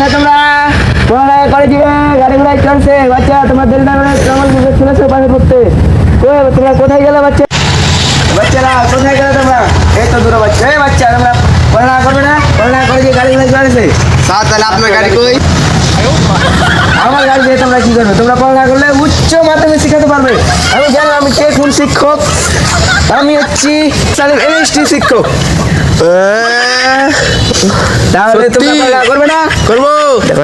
কোথায় তোমরা করে দিবে গাড়ি ঘোড়ায় চলছে বাচ্চা তোমার দেরি না বুঝে চলেছে পাশে পড়তে? তোমরা কোথায় গেলে বাচ্চা? বাচ্চারা কোথায় গেলে তোমরা? এই তো দূরে বাচ্চা। এই বাচ্চা তোমরা পড়ালেখা করবে না? পড়ালেখা করে যে গাড়ি ঘোড়ায় চলেছে স্যার তাহলে আপনার গাড়ি কই? আমার গাড়ি দিয়ে তোমরা কি করবে? তোমরা পড়ালেখা করলে উচ্চ মাধ্যমিক শিখাতে পারবে। আমি জানি আমি কে কোন শিক্ষক? আমি হচ্ছি এমএসটি শিক্ষক। তাহলে? পড়ালেখা করবে না? করব।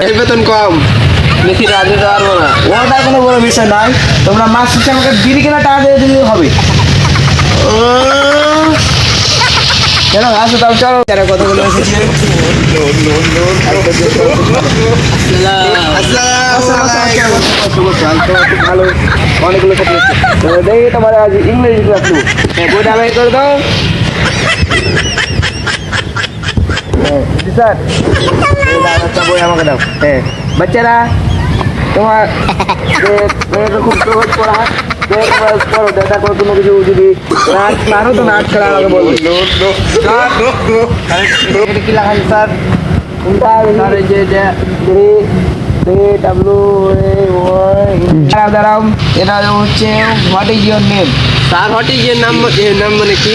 এই বেতন কম। বেশি পারব না। ওটা কোনো বড় বিষয় নয়। তোমরা মাস শেষে আমাকে বিড়ি কেনা টাকা দিয়ে দিলে হবে। কেন আসো তাহলে চলো। যারা কতগুলো এসেছে ভালো অনেকগুলো দেখি তোমার আজ বইটা বের করে দাও। স্যার বই আমাকে দাও হ্যাঁ বাচ্চারা তোমার খুব সহজ পড়া পড়ো দেখা করো কোনো কিছু যদি নাচ মারো তো নাচ খেলা আমাকে বলবে কি লাগান স্যার কোনটা যে দাঁড়াও এটা হচ্ছে what is your name sir হটি গিয়ে নাম এর নাম মানে কি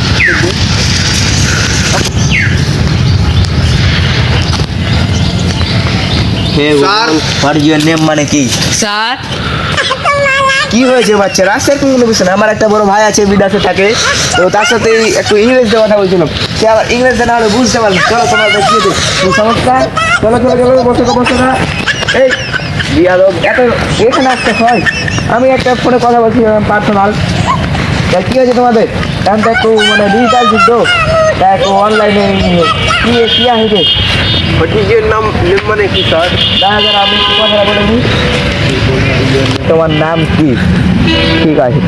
মানে কি? স্যার। কি হয়েছে বাচ্চা? রাস্তার কোনো বিষয় না? আমার একটা বড় ভাই আছে বিদেশে থাকে। তো তার সাথে একটু ইংরেজিতে কথা বলছিলাম সে আবার ইংরেজিতে না হলে বুঝতে পারলি চলো তোমার দেখিয়ে দিই। সমস্যা? চলো চলো চলো বসো তো বসো না এই বিয়া লোক এত এখানে আসতে হয়। আমি একটা ফোনে কথা বলছিলাম পার্সোনাল তা কী হয়েছে তোমাদের? কারণটা একটু মানে ডিজিটাল যুদ্ধ একটু অনলাইনে কি কি হটি গিয়ে নাম নাম মানে কি স্যার? দেখা যাক আমি কথাটা বলে তোমার নাম কি? ঠিক আছে।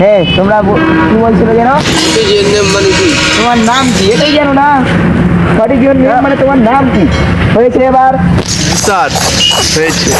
হ্যাঁ তোমরা কি বলছিলে যেন? গিয়ে নাম মানে কি? তোমার নাম কি? এটাই জানো না? সঠিক জীবন মানে তোমার নাম কি? হয়েছে এবার? স্যার হয়েছে।